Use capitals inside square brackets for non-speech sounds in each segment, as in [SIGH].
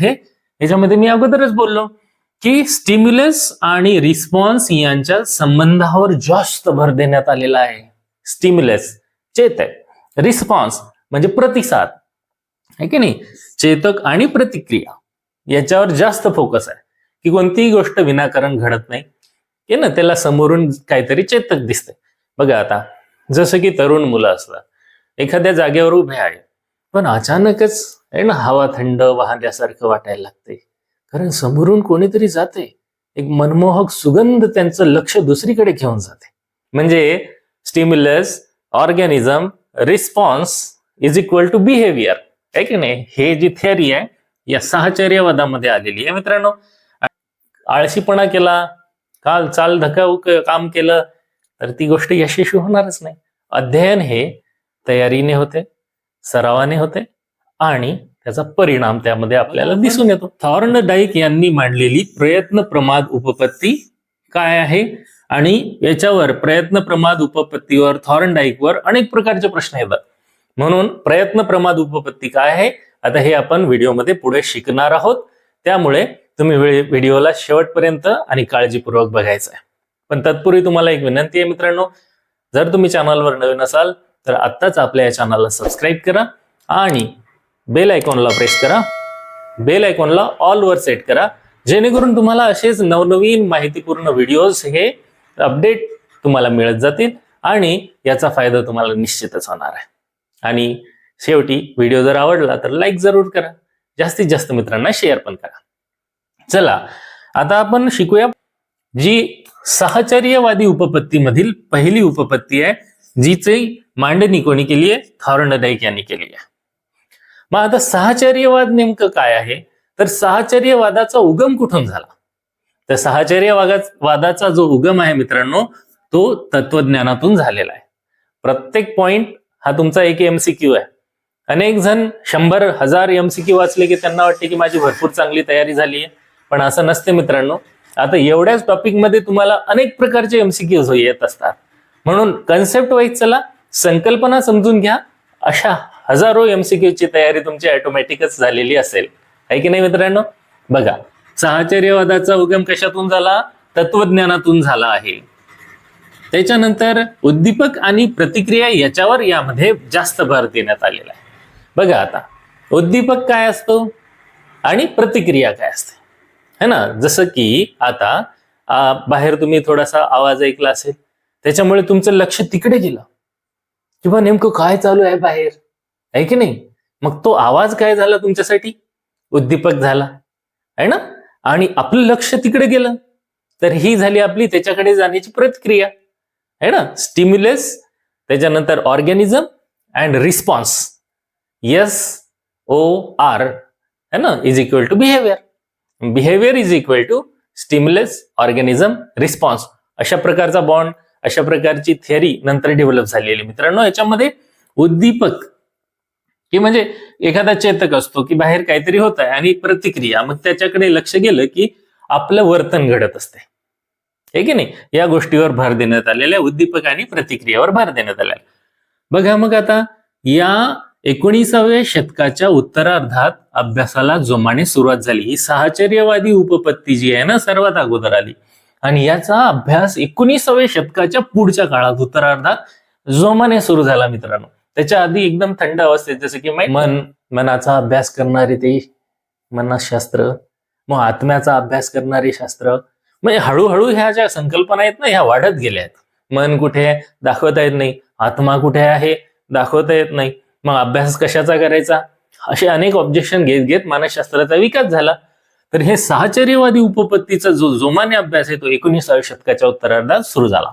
हे? याच्यामध्ये मी अगोदरच बोललो की स्टिम्युलस आणि रिस्पॉन्स यांच्या संबंधावर जास्त भर देण्यात आलेला आहे. स्टिम्युलस चेतक. रिस्पॉन्स म्हणजे प्रतिसाद. आहे की नाही? चेतक आणि प्रतिक्रिया. याच्यावर जास्त फोकस आहे. की कोणतीही गोष्ट विनाकारण घडत नाही. की ना त्याला समोरून काहीतरी चेतक दिसते बघा आता जसं की तरुण मुलं असतात. एखाद्या जागेवर उभे आहे. पण अचानकच आहे ना हवा थंड वाहण्यासारखं वाटायला लागते कारण समोरून कोणीतरी जाते एक मनमोहक सुगंध त्यांचं लक्ष दुसरीकडे घेऊन जाते. म्हणजे stimulus organism response is equal to behaviour आहे की नाही? हे जी थेअरी आहे या सहचर्यवादामध्ये आलेली आहे मित्रांनो. आळशीपणा केला काल चाल धकाऊ काम केलं तर ती गोष्ट यशस्वी होणारच नाही. अध्ययन हे तयारीने होते सरावाने होते आणि त्याचा परिणाम त्यामध्ये आपल्याला दिसून येतो. थॉर्न डाईक यांनी मांडलेली प्रयत्न प्रमाद उपपत्ती काय आहे? आणि याच्यावर प्रयत्न प्रमाद उपपत्तीवर थॉर्न डाईकवर अनेक प्रकारचे प्रश्न येतात. म्हणून प्रयत्न प्रमाद उपपत्ती काय आहे? आता हे आपण व्हिडिओमध्ये पुढे शिकणार आहोत. त्यामुळे तुम्ही व्हि- व्हिडिओला शेवटपर्यंत आणि काळजीपूर्वक बघायचं आहे. पण तत्पूर्वी तुम्हाला एक विनंती आहे मित्रांनो जर तुम्ही चॅनलवर नवीन असाल तर आत्ताच आपल्या या चॅनलला सबस्क्राईब करा आणि बेल आयकॉनला प्रेस करा. बेल आयकॉनला ऑलवर सेट करा. जेणेकरून तुम्हाला असेच नवनवीन माहितीपूर्ण व्हिडिओज हे अपडेट तुम्हाला मिळत जातील आणि याचा फायदा तुम्हाला निश्चितच होणार आहे. आणि शेवटी व्हिडिओ जर आवडला तर लाईक जरूर करा. जास्तीत जास्त मित्रांना शेअर पण करा. चला आता आपण शिकूया. जी सहचर्यवादी उपपत्तीमधील पहिली उपपत्ती आहे जीची मांडणी कोणी केली आहे? थॉर्नडाईक यांनी केली आहे. मग आता साहचर्यवाद नेमकं काय आहे? तर साहचर्यवादाचा उगम कुठून झाला? तर साहचर्यवादा- वादाचा जो उगम आहे मित्रांनो तो तत्वज्ञानातून झालेला आहे. प्रत्येक पॉइंट हा तुमचा एक एमसीक्यू आहे. अनेक जण शंभर हजार एमसीक्यू वाचले की त्यांना वाटते की माझी भरपूर चांगली तयारी झाली आहे. पण असं नसते मित्रांनो. आता एवढ्याच टॉपिकमध्ये तुम्हाला अनेक प्रकारचे एमसीक्यूज हो येत असतात. म्हणून कन्सेप्ट वाईज चला संकल्पना समजून घ्या. अशा हजारो एमसीक्यू ची तयारी तुमची ऑटोमॅटिकच झालेली असेल. आहे की नाही मित्रांनो? बघा साहचर्यवादाचा उगम कशातून झाला? तत्वज्ञानातून झाला आहे. त्याच्यानंतर उद्दीपक आणि प्रतिक्रिया याच्यावर यामध्ये जास्त भर देण्यात आलेला आहे. बघा आता उद्दीपक काय असतो? आणि प्रतिक्रिया काय असते? है ना? जसं की आता आ, बाहेर तुम्ही थोडासा आवाज ऐकला असेल त्याच्यामुळे तुमचं लक्ष तिकडे गेलं. किंवा नेमकं काय चालू आहे बाहेर? आहे की नाही? मग तो आवाज काय झाला तुमच्यासाठी? उद्दीपक झाला. आहे ना? आणि आपलं लक्ष तिकडे गेलं. तर ही झाली आपली त्याच्याकडे जाण्याची प्रतिक्रिया आहे ना? स्टिम्युलस त्याच्यानंतर organism and response S O R है ना? Is equal to behaviour behaviour is equal to stimulus organism response अशा प्रकारचा बॉन्ड अशा प्रकारची थिअरी नंतर डेव्हलप झालेली मित्रांनो. याच्यामध्ये उद्दीपक की म्हणजे एखादा चेतक असतो की बाहेर काहीतरी होत आहे आणि प्रतिक्रिया. मग त्याच्याकडे लक्ष गेलं की आपलं वर्तन घडत असते हे की नाही? या गोष्टीवर भर देण्यात आलेल्या उद्दीपक आणि प्रतिक्रियावर भर देण्यात आलेला आहे. बघा मग आता या एकोणीसाव्या शतकाच्या उत्तरार्धात अभ्यासाला जोमाने सुरुवात झाली. ही साहचर्यवादी उपपत्ती जी आहे ना सर्वात अगोदर आली. आणि याचा अभ्यास एकोणीसाव्या शतकाच्या पुढच्या काळात उत्तरार्धात जोमाने सुरू झाला मित्रांनो. त्याच्या आधी एकदम थंड अवस्थेत जसं की मन मनाचा अभ्यास करणारे ते मनशास्त्र मग आत्म्याचा अभ्यास करणारे शास्त्र म्हणजे हळूहळू ह्या ज्या संकल्पना आहेत ना ह्या वाढत गेल्या आहेत. मन कुठे आहे? दाखवता येत नाही. आत्मा कुठे आहे? दाखवता येत नाही. मग अभ्यास कशाचा करायचा? असे अनेक ऑब्जेक्शन घेत घेत मानसशास्त्राचा विकास झाला. तर हे साहचर्यवादी उपपत्तीचा जो जोमाने अभ्यास आहे तो एकोणीसाव्या शतकाच्या उत्तरार्धात सुरू झाला.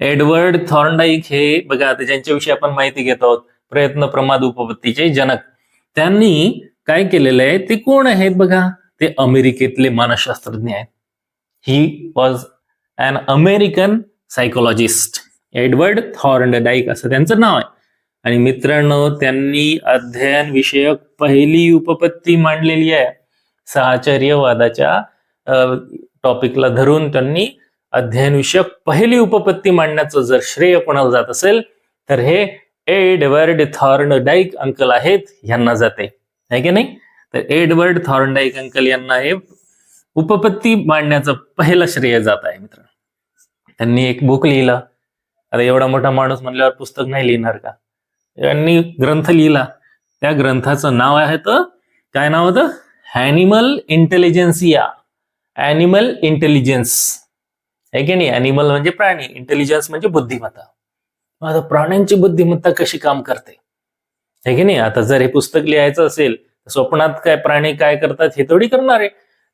एडवर्ड थॉर्नडाईक हे बघा आता ज्यांच्याविषयी आपण माहिती घेत आहोत प्रयत्न प्रमाद उपपत्तीचे जनक. त्यांनी काय केलेलं आहे? ते कोण आहेत बघा? ते अमेरिकेतले मानसशास्त्रज्ञ आहेत. He was an American psychologist Edward Thorndike असं त्यांचं नाव आहे. आणि मित्रांनो त्यांनी अध्ययन विषयक पहिली उपपत्ती मांडलेली आहे. साहचर्यवादाच्या टॉपिकला धरून त्यांनी अध्ययनविषयक पहिली उपपत्ती मांडण्याचं जर श्रेय कोणाला जात असेल तर हे एडवर्ड थॉर्न डाईक अंकल आहेत यांना जाते. आहे की नाही? तर एडवर्ड थॉर्नडाईक अंकल यांना हे उपपत्ती मांडण्याचं पहिलं श्रेय जात आहे मित्र. त्यांनी एक बुक लिहिलं. आता एवढा मोठा माणूस म्हणल्यावर पुस्तक नाही लिहिणार का? यांनी ग्रंथ लिहिला. त्या ग्रंथाचं नाव आहे तर काय नाव होतं? ॲनिमल इंटेलिजन्सिया ॲनिमल इंटेलिजन्स आहे की नाही? अॅनिमल म्हणजे प्राणी इंटेलिजन्स म्हणजे बुद्धिमत्ता. आता प्राण्यांची बुद्धिमत्ता कशी काम करते? आहे की नाही? आता जर हे पुस्तक लिहायचं असेल स्वप्नात काय प्राणी काय करतात हे थोडी करणार आहे.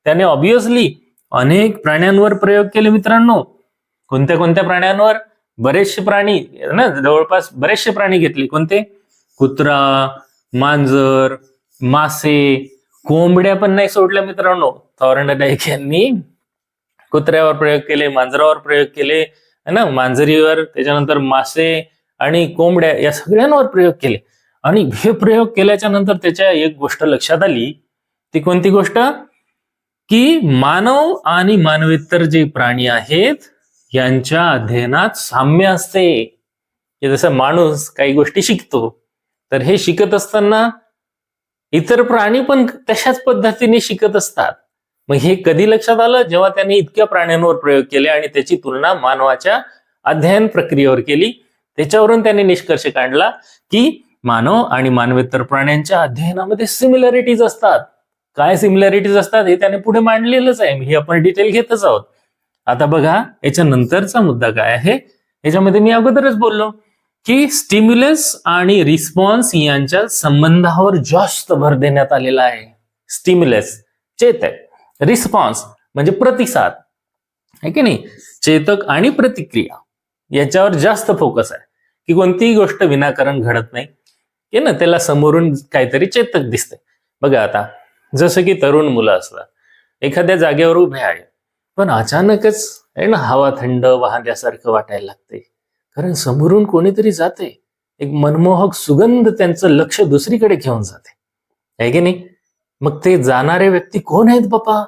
त्याने ऑब्विसली अनेक प्राण्यांवर प्रयोग केले मित्रांनो. कोणत्या कोणत्या प्राण्यांवर? बरेचसे प्राणी ना जवळपास बरेचसे प्राणी घेतले. कोणते? कुत्रा मांजर मासे कोंबड्या पण नाही सोडल्या मित्रांनो. थॉर्नडाईक यांनी कुत्र्यावर प्रयोग केले मांजरावर प्रयोग केले है ना? मांजरीवर त्याच्यानंतर मासे आणि कोंबड्या या सगळ्यांवर प्रयोग केले. आणि हे प्रयोग केल्याच्यानंतर त्याच्या एक गोष्ट लक्षात आली. ती कोणती गोष्ट? की मानव आणि मानवेतर जे प्राणी आहेत यांच्या अध्ययनात साम्य असते. जसं माणूस काही गोष्टी शिकतो तर हे शिकत असताना इतर प्राणी पण तशाच पद्धतीने शिकत असतात. मग हे कधी लक्षात आलं? जेव्हा त्यांनी इतक्या प्राण्यांवर प्रयोग केले आणि त्याची तुलना मानवाच्या अध्ययन प्रक्रियेवर केली. त्याच्यावरून त्यांनी निष्कर्ष काढला की मानव आणि मानवेतर प्राण्यांच्या अध्ययनामध्ये सिमिलॅरिटीज असतात. काय सिमिलॅरिटीज असतात हे त्याने पुढे मांडलेलंच आहे. हे आपण डिटेल घेतच आहोत. आता बघा याच्या नंतरचा मुद्दा काय आहे? याच्यामध्ये मी अगोदरच बोललो की स्टिम्युलस आणि रिस्पॉन्स यांच्या संबंधावर जास्त भर देण्यात आलेला आहे. स्टिम्युलस चेतक रिस्पॉन्स म्हणजे प्रतिसाद. आहे की नाही? चेतक आणि प्रतिक्रिया याच्यावर जास्त फोकस आहे. की कोणतीही गोष्ट विनाकारण घडत नाही. की ना त्याला समोरून काहीतरी चेतक दिसते बघा आता जसं की तरुण मुलं असतात. एखाद्या जागेवर उभे आहे पण अचानकच आहे ना हवा थंड वाहण्यासारखं वाटायला लागते कारण समोरून कोणीतरी जाते एक मनमोहक सुगंध त्यांचं लक्ष दुसरीकडे घेऊन जाते आहे की नाही? मग ते जाणारे व्यक्ती कोण आहेत बापा?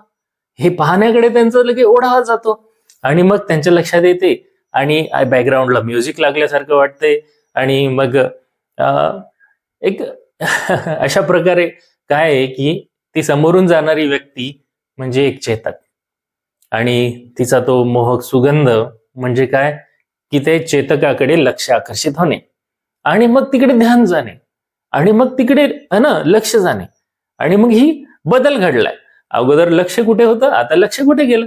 हे पाहण्याकडे त्यांचा लगे ओढा जातो. आणि मग त्यांच्या लक्षात येते आणि बॅकग्राऊंडला म्युझिक लागल्यासारखं वाटते आणि मग अं, एक [LAUGHS] अशा प्रकारे काय आहे की ती समोरून जाणारी व्यक्ती म्हणजे एक चेतक. आणि तिचा तो मोहक सुगंध म्हणजे काय? की ते चेतकाकडे लक्ष आकर्षित होणे. आणि मग तिकडे ध्यान जाणे. आणि मग तिकडे ना लक्ष जाणे. आणि मग ही बदल घडलाय. अगोदर लक्ष कुठे होतं? आता लक्ष कुठे गेलं?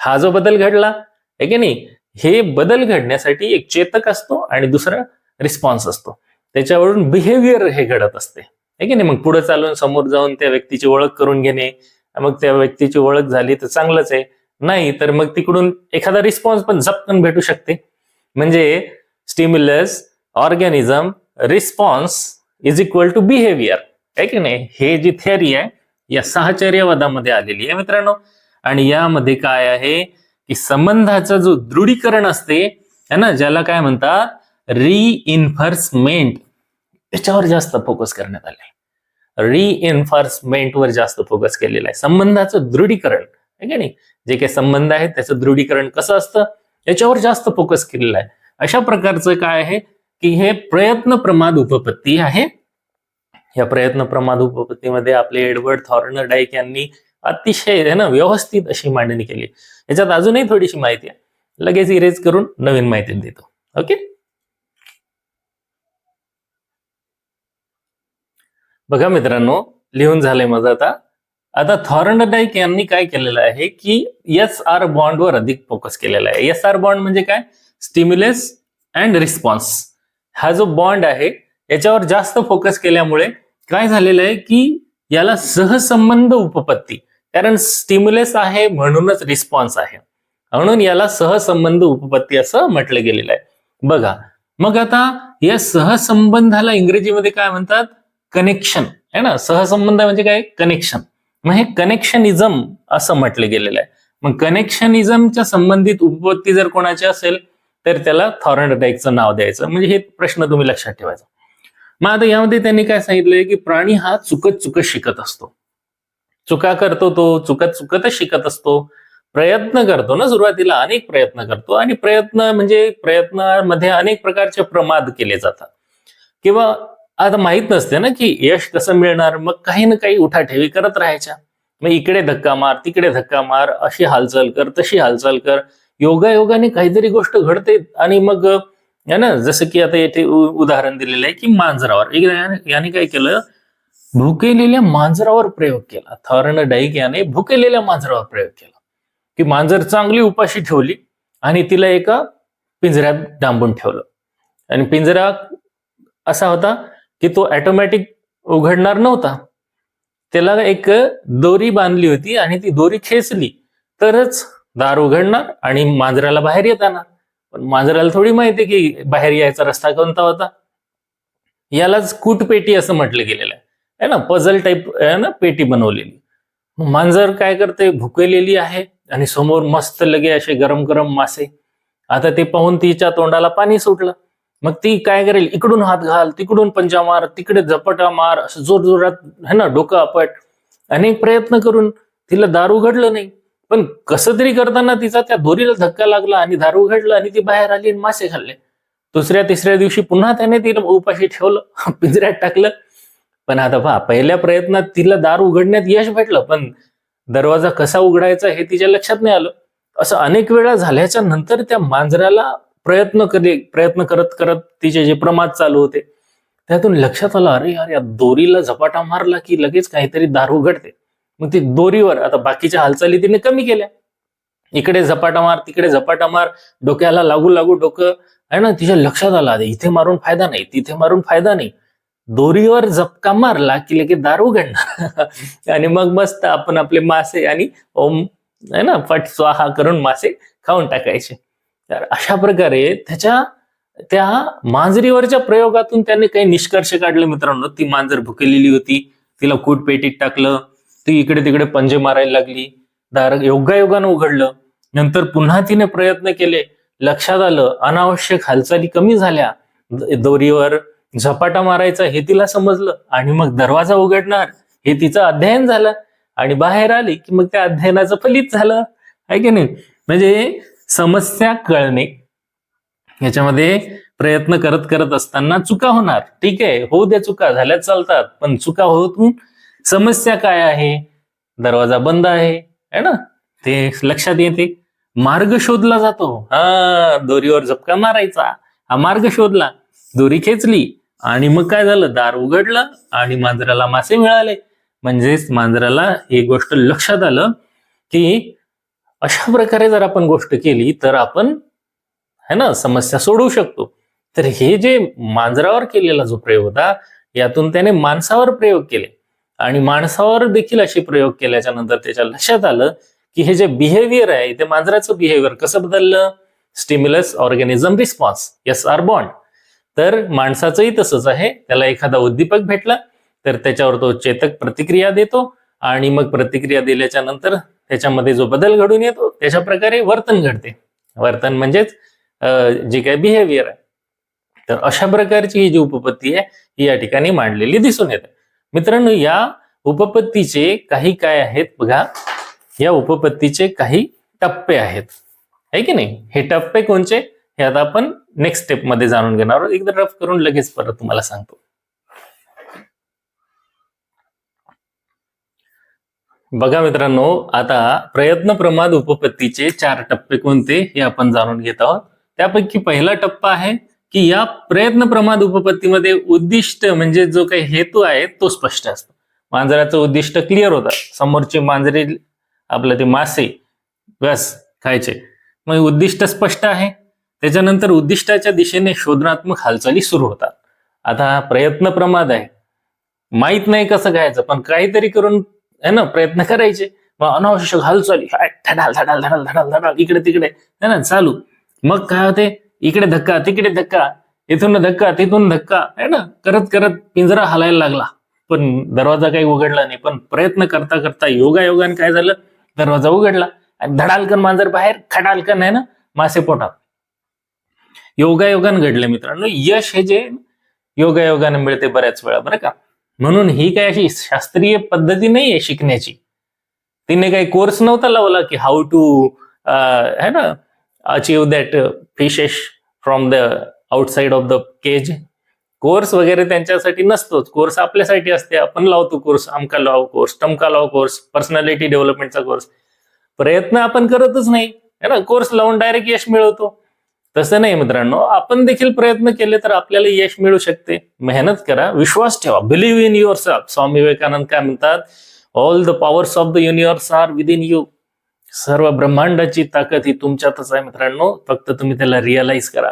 हा जो बदल घडला आहे की नाही? हे बदल घडण्यासाठी एक चेतक असतो आणि दुसरा रिस्पॉन्स असतो. त्याच्यावरून बिहेवियर हे घडत असते. आहे की नाही? मग पुढे चालून समोर जाऊन त्या व्यक्तीची ओळख करून घेणे मग त्या व्यक्तीची ओळख झाली तर चांगलंच आहे. नाही तर मग तिकडून एखादा रिस्पॉन्स पण झपकन भेटू शकते. म्हणजे stimulus organism response is equal to behaviour आहे की नाही? हे जी थेअरी आहे या सहचर्यवादामध्ये आलेली आहे मित्रांनो. आणि यामध्ये काय आहे की संबंधाचं जो दृढीकरण असते है ना ज्याला काय म्हणतात? रिइन्फर्समेंट याच्यावर जास्त फोकस करण्यात आले रिइन्फोर्समेंट वर जास्त फोकस केलेला आहे. संबंधाचं दृढीकरण. आहे की नाही? जे काही संबंध आहेत त्याचं दृढीकरण कसं असतं? याच्यावर जास्त फोकस केलेला आहे. अशा प्रकारचं काय आहे की हे प्रयत्न प्रमाद उपपत्ती आहे. या प्रयत्न प्रमाद उपपत्तीमध्ये आपले एडवर्ड थॉर्नर डाईक यांनी अतिशय आहे ना व्यवस्थित अशी मांडणी केली. याच्यात अजूनही थोडीशी माहिती आहे. लगेच इरेज करून नवीन माहिती देतो. ओके बघा मित्रांनो लिहून झालंय माझं आता. आता थॉर्नडाईक यांनी काय केलेलं आहे की एस आर बॉन्डवर अधिक फोकस केलेला आहे. एस आर बॉन्ड म्हणजे काय? स्टिम्युलेस अँड रिस्पॉन्स हा जो बॉन्ड आहे याच्यावर जास्त फोकस केल्यामुळे काय झालेलं आहे की याला सहसंबंध उपपत्ती कारण स्टिम्युलेस आहे म्हणूनच रिस्पॉन्स आहे. म्हणून याला सहसंबंध उपपत्ती असं म्हटलं गेलेलं आहे. बघा मग आता या सहसंबंधाला इंग्रजीमध्ये काय म्हणतात? कनेक्शन आहे ना? सहसंबंध म्हणजे काय? कनेक्शन मग हे कनेक्शनिझम असं म्हटलं गेलेलं आहे. मग कनेक्शनिझमच्या संबंधित उपपत्ती जर कोणाची असेल तर त्याला थॉर्नडाईकचं नाव द्यायचं. म्हणजे हे प्रश्न तुम्ही लक्षात ठेवायचा. मग आता यामध्ये त्यांनी काय सांगितलंय की प्राणी हा चुकत चुकत शिकत असतो. चुका करतो तो चुकत चुकतच शिकत असतो. प्रयत्न करतो ना सुरुवातीला अनेक प्रयत्न करतो. आणि प्रयत्न म्हणजे प्रयत्नामध्ये अनेक प्रकारचे प्रमाद केले जातात. किंवा आता माहीत नसते ना की यश कसं मिळणार? मग काही ना काही उठाठेवी करत राहायच्या. मग इकडे धक्का मार तिकडे धक्का मार अशी हालचाल कर तशी हालचाल कर. योगायोगाने काहीतरी गोष्ट घडते आणि मग है ना? जसं की आता येथे उदाहरण दिलेलं आहे की मांजरावर. याने- काय केलं? भुकेलेल्या मांजरावर प्रयोग केला. थॉर्न डाईक याने भुकेलेल्या मांजरावर प्रयोग केला. की मांजर चांगली उपाशी ठेवली आणि तिला एका पिंजऱ्यात डांबून ठेवलं. आणि पिंजरा असा होता की तो ऑटोमॅटिक उघडणार नव्हता. त्याला एक दोरी बांधली होती आणि ती दोरी खेचली. तरच दार उघडणार आणि मांजराला बाहेर येताना. पण मांजराला थोडी माहिती की बाहेर यायचा रस्ता कोणता होता? यालाच कूटपेटी असं म्हटलं गेलेलं आहे. ना? पझल टाईप आहे ना? पेटी बनवलेली. मांजर काय करते भुकेलेली आहे आणि समोर मस्त लगे असे गरम गरम मासे. आता ते पाहून तिच्या तोंडाला पाणी सुटलं. मग ती काय करेल? इकडून हात घाल तिकडून पंजा मार तिकडे झपटा मार असं जोर जोरात है ना? डोकं अपट अनेक प्रयत्न करून तिला दारू उघडलं नाही. पण कसं तरी करताना तिचा त्या दोरीला धक्का लागला आणि दार उघडलं आणि ती बाहेर आली आणि मासे खाल्ले. दुसऱ्या तिसऱ्या दिवशी पुन्हा त्याने तिला उपाशी ठेवलं [LAUGHS] पिंजऱ्यात टाकलं. पण आता पहा पहिल्या प्रयत्नात तिला दार उघडण्यात यश भेटलं पण दरवाजा कसा उघडायचा हे तिच्या लक्षात नाही आलं. असं अनेक वेळा झाल्याच्यानंतर त्या मांजराला प्रयत्न करे प्रयत्न करत करत तिचे जे प्रमाद चालू होते त्यातून लक्षात आलं अरे यार या दोरीला झपाटा मारला की लगेच काहीतरी दार उघडते. मग ती दोरीवर आता बाकीच्या हालचाली तिने कमी केल्या. इकडे झपाटा मार तिकडे झपाटा मार डोक्याला लागू लागू डोकं आहे ना तिच्या लक्षात आलं इथे मारून फायदा नाही तिथे मारून फायदा नाही. दोरीवर झपका मारला की लगे दार उघडणार [LAUGHS] आणि मग मस्त आपण आपले मासे आणि ओम आहे ना फट स्वाहा करून मासे खाऊन टाकायचे. तर अशा प्रकारे त्याच्या त्या मांजरीवरच्या प्रयोगातून त्याने काही निष्कर्ष काढले मित्रांनो. ती मांजर भुकेलेली होती तिला कूट पेटीत टाकलं ती इकडे तिकडे पंजे मारायला लागली. दार योगायोगानं उघडलं. नंतर पुन्हा तिने प्रयत्न केले. लक्षात आलं अनावश्यक हालचाली कमी झाल्या. दोरीवर झपाटा मारायचा हे तिला समजलं आणि मग दरवाजा उघडणार हे तिचं अध्ययन झालं. आणि बाहेर आली की मग त्या अध्ययनाचं फलित झालं. आहे की नाही? म्हणजे समस्या कळणे. याच्यामध्ये प्रयत्न करत करत असताना चुका होणार. ठीक आहे होऊ द्या चुका झाल्या चालतात. पण चुका होतून समस्या काय आहे? दरवाजा बंद आहे है ना? ते लक्षात येते. मार्ग शोधला जातो. हा दोरीवर झपका मारायचा. हा मार्ग शोधला. दोरी खेचली. आणि मग काय झालं? दार उघडलं आणि मांजराला मासे मिळाले. म्हणजेच मांजराला ही गोष्ट लक्षात आलं की अशा प्रकारे जर आपण गोष्ट केली तर आपण है ना समस्या सोडवू शकतो. तर हे जे मांजरावर केलेला जो प्रयोग होता यातून त्याने माणसावर प्रयोग केले. आणि माणसावर देखील असे प्रयोग केल्याच्यानंतर त्याच्या लक्षात आलं की हे जे बिहेवियर आहे ते मांजराचं बिहेवियर कसं बदललं? Stimulus organism response S R bond तर माणसाचंही तसंच आहे. त्याला एखादा उद्दीपक भेटला तर त्याच्यावर तो चेतक प्रतिक्रिया देतो आणि मग प्रतिक्रिया दिल्याच्या नंतर त्याच्यामध्ये जो बदल घडून येतो त्याच्या प्रकारे वर्तन घडते. वर्तन म्हणजेच जे काय बिहेवियर आहे. तर अशा प्रकारची ही जी उपपत्ती आहे ही या ठिकाणी मांडलेली दिसून येते. मित्रांनो या उपपत्तीचे काही काय आहेत बघा. या उपपत्तीचे काही टप्पे आहेत. आहे की नाही? हे टप्पे कोणचे? हे आता आपण नेक्स्ट स्टेपमध्ये जाणून घेणार आहोत. एकदा रफ करून लगेच परत तुम्हाला सांगतो. बघा मित्रांनो आता प्रयत्न प्रमाद उपपत्तीचे चार टप्पे कोणते हे आपण जाणून घेत आहोत. त्यापैकी पहिला टप्पा आहे की या प्रयत्न प्रमाद उपपत्तीमध्ये उद्दिष्ट म्हणजे जो काही हेतू आहे तो स्पष्ट असतो. मांजराचं उद्दिष्ट क्लिअर होतं. समोरचे मांजरे आपलं ते मासे बस खायचे. मग उद्दिष्ट स्पष्ट आहे. त्याच्यानंतर उद्दिष्टाच्या दिशेने शोधनात्मक हालचाली सुरू होतात. आता प्रयत्न प्रमाद आहे. माहीत नाही कसं खायचं पण काहीतरी करून है ना प्रयत्न करायचे. मग अनावश्यक हालचाली. धडाल धडाल धडाल धडाल धडाल इकडे तिकडे है ना चालू. मग काय होते? इकडे धक्का तिकडे धक्का इथून धक्का तिथून धक्का है ना? करत करत पिंजरा हलायला लागला. पण दरवाजा काही उघडला नाही. पण प्रयत्न करता करता योगा योगाने काय झालं? दरवाजा उघडला आणि धडालकन मांजर बाहेर खडालकन आहे ना? मासे पोटात. योगायोगान घडले मित्रांनो. यश हे जे योगायोगाने मिळते बऱ्याच वेळा बरं का? म्हणून ही काय अशी शास्त्रीय पद्धती नाही आहे शिकण्याची. तिने काही कोर्स नव्हता लावला की हाऊ टू है ना? Achieve that fishes from the outside of the cage course वगैरे त्यांच्यासाठी नसतोच. कोर्स आपल्यासाठी असते. आपण लावतो कोर्स आमका लाव कोर्स टमका लाव कोर्स पर्सनॅलिटी डेव्हलपमेंटचा कोर्स प्रयत्न आपण करतच नाही. है ना? कोर्स लावून डायरेक्ट यश मिळवतो. तसं नाही मित्रांनो. आपण देखील प्रयत्न केले तर आपल्याला यश मिळू शकते. मेहनत करा. विश्वास ठेवा. Believe in yourself Swami Vivekananda काय म्हणतात? All the powers of the universe are within you सर्व ब्रह्मांडाची ताकद ही तुमच्यातच आहे मित्रांनो. फक्त तुम्ही त्याला रिअलाइज करा.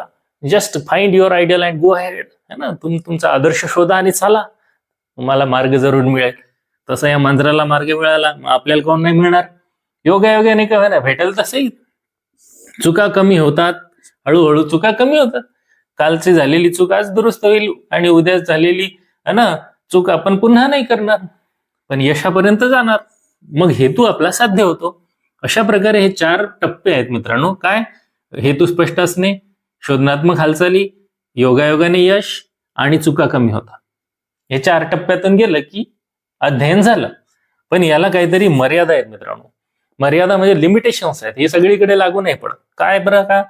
Just find your ideal and go head है ना? तुम्ही तुमचा आदर्श शोधा आणि चाला. तुम्हाला मार्ग जरूर मिळेल. तसा या मांजराला मार्ग मिळाला मग आपल्याला कोण नाही मिळणार? योगा योगाने का? ना? भेटेल तसंही चुका कमी होतात. हळूहळू चुका कमी होतात. कालची झालेली चूक आज दुरुस्त होईल आणि उद्या झालेली है ना? चूक आपण पुन्हा नाही करणार. पण यशापर्यंत जाणार. मग हेतू आपला साध्य होतो. अशा प्रकारे हे चार टप्पे आहेत मित्रांनो. काय? हेतू स्पष्ट असणे शोधनात्मक हालचाली योगायोगाने यश आणि चुका कमी होता हे चार टप्प्यातून गेलं की अध्ययन झालं. पण याला काहीतरी मर्यादा आहेत मित्रांनो. मर्यादा म्हणजे लिमिटेशन्स आहेत. हे सगळीकडे लागू नाही पडत. काय बरं का?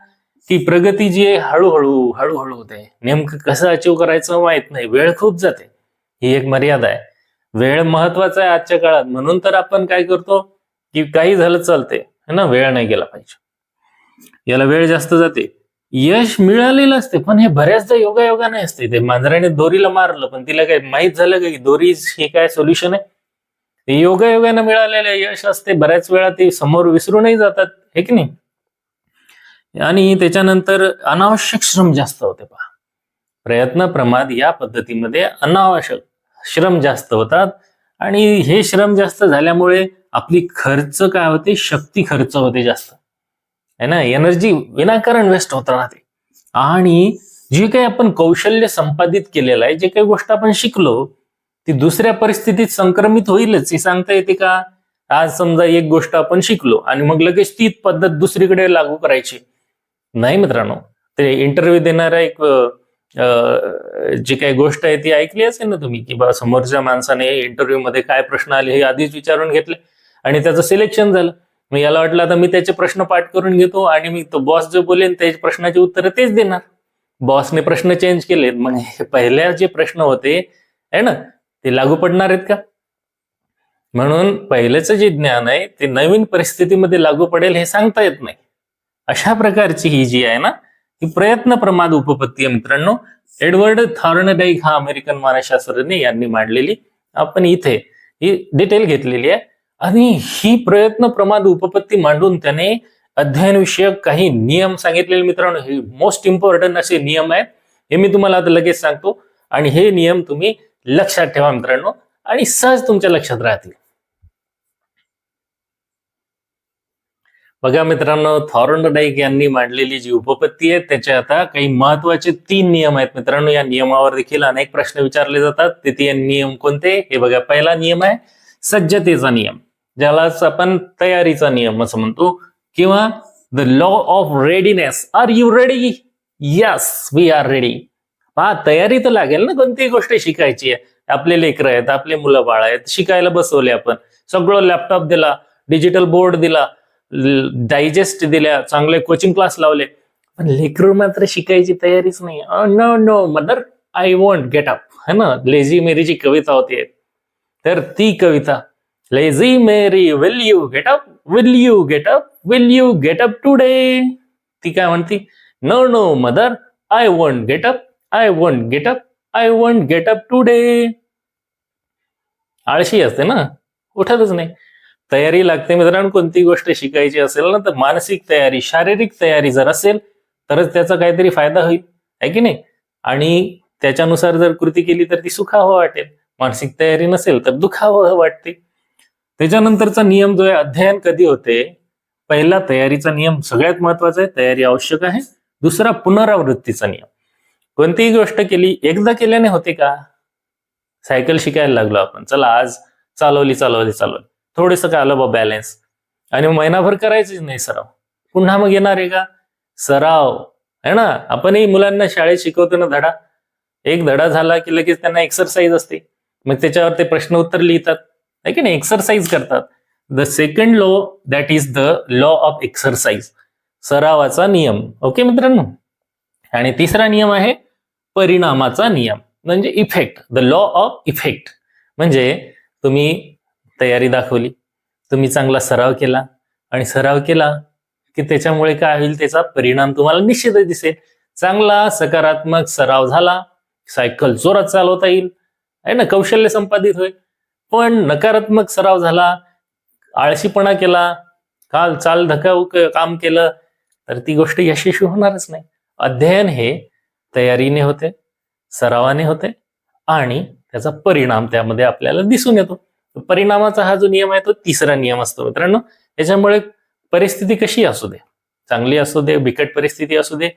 की प्रगती जी आहे हळूहळू हळूहळू होते. नेमकं कसं अचीव करायचं माहीत नाही. वेळ खूप जाते. ही एक मर्यादा आहे. वेळ महत्त्वाचा आहे आजच्या काळात. म्हणून तर आपण काय करतो? की काही झालं चालते है ना? वेळ नाही गेला पाहिजे. याला वेळ जास्त जाते. यश मिळालेलं असते पण हे बऱ्याचदा योगा योगा नाही असते. ते मांजराने दोरीला मारलं पण तिला काही माहीत झालं का की दोरी हे काय सोल्युशन आहे? ते योगा योगाने मिळालेलं यश असते. बऱ्याच वेळा ते समोर विसरूनही जातात हे की नाही? आणि त्याच्यानंतर अनावश्यक श्रम जास्त होते पहा. प्रयत्न प्रमाद या पद्धतीमध्ये अनावश्यक श्रम जास्त होतात. आणि हे श्रम जास्त झाल्यामुळे आपली खर्च काय होते? शक्ती खर्च होते जास्त. है ना? एनर्जी विनाकारण वेस्ट होत राहते. आणि जे काही आपण कौशल्य संपादित केलेलं आहे जे काही गोष्ट आपण शिकलो ती दुसऱ्या परिस्थितीत संक्रमित होईलच हे सांगता येते का? आज समजा एक गोष्ट आपण शिकलो आणि मग लगेच तीच पद्धत दुसरीकडे लागू करायची. नाही मित्रांनो. ते इंटरव्ह्यू देणारा एक जी काही गोष्ट आहे ती ऐकली असेल ना तुम्ही की बा समोरच्या माणसाने इंटरव्ह्यू मध्ये काय प्रश्न आले हे आधीच विचारून घेतले आणि त्याचं सिलेक्शन झालं. मग याला वाटलं आता मी त्याचे प्रश्न पाठ करून घेतो आणि मी तो बॉस जो बोलेन त्याचे प्रश्नाची उत्तरं तेच देणार. बॉसने प्रश्न चेंज केलेत. मग पहिल्या जे प्रश्न होते आहे ना ते लागू पडणार आहेत का? म्हणून पहिलेचं जे ज्ञान आहे ते नवीन परिस्थितीमध्ये लागू पडेल हे सांगता येत नाही. अशा प्रकारची ही जी आहे ना ही प्रयत्न प्रमाद उपपत्ती आहे मित्रांनो. एडवर्ड थॉर्नडाईक हा अमेरिकन मानसशास्त्रज्ञ यांनी मांडलेली. आपण इथे ही डिटेल घेतलेली आहे. आणि ही प्रयत्न प्रमाद उपपत्ती मांडून त्याने अध्ययनविषयक काही नियम सांगितलेले मित्रांनो. हे मोस्ट इम्पॉर्टंट असे नियम आहेत. हे मी तुम्हाला आता लगेच सांगतो. आणि हे नियम तुम्ही लक्षात ठेवा मित्रांनो. आणि सहज तुमच्या लक्षात राहतील. बघा मित्रांनो थॉर्नडाईक यांनी मांडलेली जी उपपत्ती आहे त्याचे आता काही महत्त्वाचे तीन नियम आहेत मित्रांनो. या नियमावर देखील अनेक प्रश्न विचारले जातात. ते नियम कोणते? हे बघा पहिला नियम आहे सज्जतेचा नियम. ज्यालाच आपण तयारीचा नियम असं म्हणतो. किंवा the law of readiness are you ready yes we are ready पहा तयारी तर लागेल ना कोणतीही गोष्ट शिकायची आहे. आपले लेकर आहेत आपले मुलं बाळ आहेत शिकायला बसवले आपण. सगळं लॅपटॉप दिला डिजिटल बोर्ड दिला डायजेस्ट दिल्या चांगले कोचिंग क्लास लावले. पण लेकरू मात्र शिकायची तयारीच नाही. No no mother I want get up है ना? लेझी मेरीची कविता होती तर ती कविता lazy Mary will you get up will you get up will you get up today ती काय म्हणती? No no mother I want get up I want get up I want get up today आळशी असते ना? उठतच नाही. तयारी लागते. मित्रांनो कोणती गोष्ट शिकायची असेल ना तर मानसिक तयारी शारीरिक तयारी जर असेल तरच त्याचा काहीतरी फायदा होईल. आहे की नाही? आणि त्याच्यानुसार जर कृती केली तर ती सुखावं वाटेल. मानसिक तयारी नसेल तर दुखावं वाटते. त्याच्यानंतरचा नियम जो आहे अध्ययन कधी होते? पहिला तयारीचा नियम सगळ्यात महत्त्वाचा आहे तयारी आवश्यक आहे. दुसरा पुनरावृत्तीचा नियम. कोणतीही गोष्ट केली एकदा केल्याने होते का? सायकल शिकायला लागलो आपण. चला आज चालवली चालवली चालवली. थोडस काय आलं बा बॅलन्स आणि महिनाभर करायचंच नाही सराव. पुन्हा मग येणार आहे का? सराव. है ना? आपणही मुलांना शाळेत शिकवतो ना धडा. एक धडा झाला की लगेच त्यांना एक्सरसाइज असते. मग त्याच्यावर ते प्रश्न उत्तर लिहितात. आहे की नाही? एक्सरसाइज करतात. The second law that is the law of exercise सरावाचा नियम. ओके मित्रांनो? आणि तिसरा नियम आहे परिणामाचा नियम. म्हणजे effect the law of effect म्हणजे तुम्ही तयारी दाखवली. तुम्ही चांगला सराव केला. आणि सराव केला की त्याच्यामुळे काय होईल त्याचा परिणाम तुम्हाला निश्चितच दिसेल. चांगला सकारात्मक सराव झाला सायकल जोरात चालवता येईल. आहे ना? कौशल्य संपादित होईल. पण नकारात्मक सराव झाला आळशीपणा केला काल चाल धकाऊ काम केलं तर ती गोष्ट यशस्वी होणारच नाही. अध्ययन हे तयारीने होते सरावाने होते आणि त्याचा परिणाम त्यामध्ये आपल्याला दिसून येतो. परिणामाचा हा जो नियम आहे तो तिसरा नियम असतो मित्रांनो. त्याच्यामुळे परिस्थिती कशी असू दे? चांगली असू दे बिकट परिस्थिती असू दे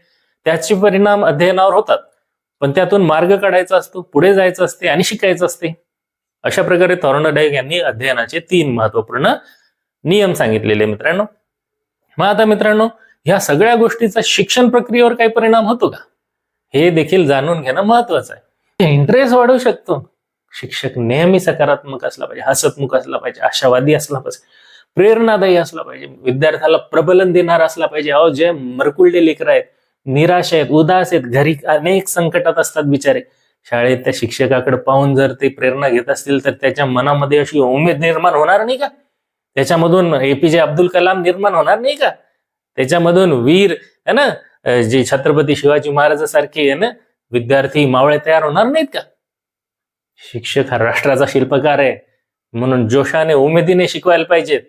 त्याचे परिणाम अध्ययनावर होतात. पण त्यातून मार्ग काढायचा असतो पुढे जायचं असते आणि शिकायचं असते. अशा प्रकारे थॉर्नडाईक यांनी अध्ययनाचे तीन महत्त्वपूर्ण नियम सांगितलेले मित्रांनो. मग आता मित्रांनो ह्या सगळ्या गोष्टीचा शिक्षण प्रक्रियेवर काही परिणाम होतो का? हे देखील जाणून घेणं महत्वाचं आहे. इंटरेस्ट वाढवू शकतो. शिक्षक नेहमी सकारात्मक असला पाहिजे हसतमुख असला पाहिजे आशावादी असला पाहिजे प्रेरणादायी असला पाहिजे विद्यार्थ्याला प्रबलन देणार असला पाहिजे. अहो जे मरकुलडे लेकर आहेत निराश आहेत उदास आहेत घरी अनेक संकटात असतात बिचारे. शाळेत त्या शिक्षकाकडे पाहून जर ते प्रेरणा घेत असतील तर त्याच्या मनामध्ये अशी उमेद निर्माण होणार नाही का? त्याच्यामधून एपीजे अब्दुल कलाम निर्माण होणार नाही का? त्याच्यामधून वीर है ना? जे छत्रपती शिवाजी महाराजासारखे आहे ना विद्यार्थी मावळे तयार होणार नाहीत का? शिक्षक हा राष्ट्राचा शिल्पकार आहे. म्हणून जोशाने उमेदीने शिकवायला पाहिजेत.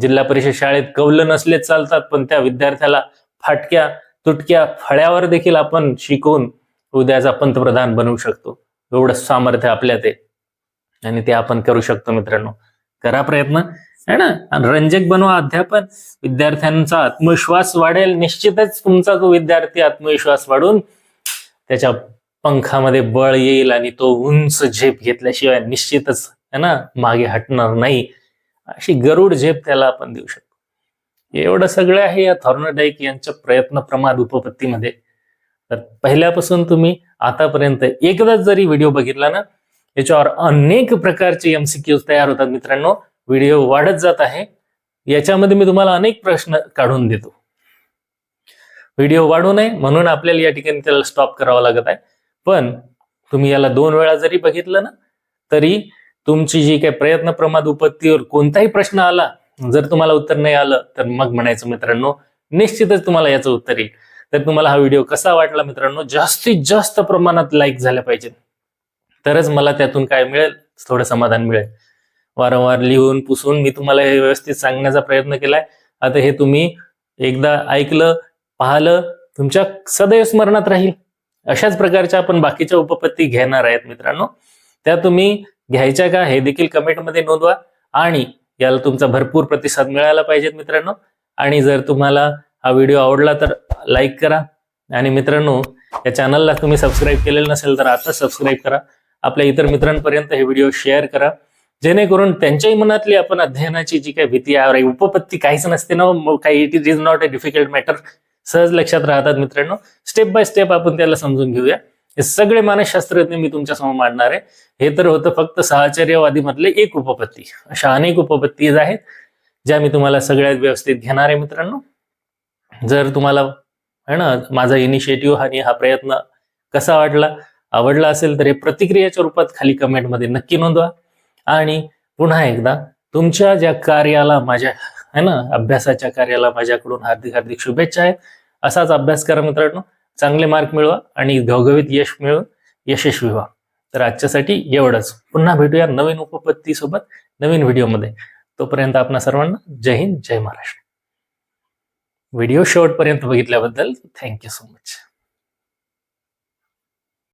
जिल्हा परिषद शाळेत कौल नसलेच चालतात पण त्या विद्यार्थ्याला फाटक्या तुटक्या फळ्यावर देखील आपण शिकवून उद्याचा पंतप्रधान बनवू शकतो. एवढं सामर्थ्य आपल्यात आहे आणि ते आपण करू शकतो मित्रांनो. करा प्रयत्न. है ना? रंजक बनवा अध्यापन. विद्यार्थ्यांचा आत्मविश्वास वाढेल. निश्चितच तुमचा तो विद्यार्थी आत्मविश्वास वाढून त्याच्या पंखामध्ये बळ येईल आणि तो उंच झेप घेतल्याशिवाय निश्चितच है ना मागे हटणार नाही. अशी गरुड झेप त्याला आपण देऊ शकतो. एवढं सगळं आहे या थॉर्नडाईक यांच्या प्रयत्न प्रमाद उपपत्तीमध्ये. तर पहिल्यापासून तुम्ही आतापर्यंत एकदाच जरी व्हिडिओ बघितला ना याच्यावर अनेक प्रकारचे एमसीक्यूज तयार होतात मित्रांनो. व्हिडिओ वाढत जात आहे. याच्यामध्ये मी तुम्हाला अनेक प्रश्न काढून देतो. व्हिडिओ वाढू नये म्हणून आपल्याला या ठिकाणी त्याला स्टॉप करावा लागत आहे. पण तुम्ही याला दोन वेळा जरी बघितलं ना तरी तुमची जी काही प्रयत्न प्रमाद उपत्तीवर कोणताही प्रश्न आला जर तुम्हाला उत्तर नाही आलं तर मग म्हणायचं मित्रांनो निश्चितच तुम्हाला याचं उत्तर येईल. तर तुम्हाला हा व्हिडिओ कसा वाटला मित्रांनो? जास्तीत जास्त प्रमाणात लाईक झाल्या पाहिजेत. तरच मला त्यातून काय मिळेल? थोडं समाधान मिळेल. वारंवार लिहून पुसून मी तुम्हाला हे व्यवस्थित सांगण्याचा प्रयत्न केलाय. आता हे तुम्ही एकदा ऐकलं पाहिलं तुमच्या सदैव स्मरणात राहील. अशाच प्रकारच्या आपण बाकीच्या उपपत्ती घेणार आहेत मित्रांनो. त्या तुम्ही घ्यायच्या का हे देखील कमेंटमध्ये नोंदवा आणि याला तुमचा भरपूर प्रतिसाद मिळाला पाहिजेत मित्रांनो. आणि जर तुम्हाला हा व्हिडिओ आवडला तर लाईक करा. आणि मित्रांनो या चॅनलला तुम्ही सबस्क्राईब केलेलं नसेल तर आता सबस्क्राईब करा. आपल्या इतर मित्रांपर्यंत हे व्हिडिओ शेअर करा. जेणेकरून त्यांच्याही मनातली आपण अध्ययनाची जी काही भीती आहे अरे उपपत्ती काहीच नसते ना मग काही it is not a difficult matter सहज लक्षात राहतात मित्रांनो. स्टेप बाय स्टेप आपण त्याला समजून घेऊया. हे सगळे मानसशास्त्रज्ञ मी तुमच्यासमोर मांडणार आहे. हे तर होतं फक्त सहचर्यवादी मधले एक उपपत्ती. अशा अनेक उपपत्तीज आहेत ज्या मी तुम्हाला सगळ्यात व्यवस्थित घेणार आहे मित्रांनो. जर तुम्हाला है ना माझा इनिशिएटिव्ह आणि हा प्रयत्न कसा वाटला आवडला असेल तर हे प्रतिक्रियाच्या रूपात खाली कमेंटमध्ये नक्की नोंदवा. आणि पुन्हा एकदा तुमच्या ज्या कार्याला माझ्या है ना अभ्यासाच्या कार्याला माझ्याकडून हार्दिक हार्दिक शुभेच्छा आहेत. असाच अभ्यास करा मित्रांनो. चांगले मार्क मिळवा आणि घवघवीत यश मिळवून यशस्वी व्हा. तर आजच्यासाठी एवढंच. पुन्हा भेटूया नवीन उपपत्तीसोबत नवीन व्हिडिओमध्ये तोपर्यंत आपणा सर्वांना जय हिंद जय महाराष्ट्र. व्हिडिओ शेवटपर्यंत बघितल्याबद्दल थँक्यू सो मच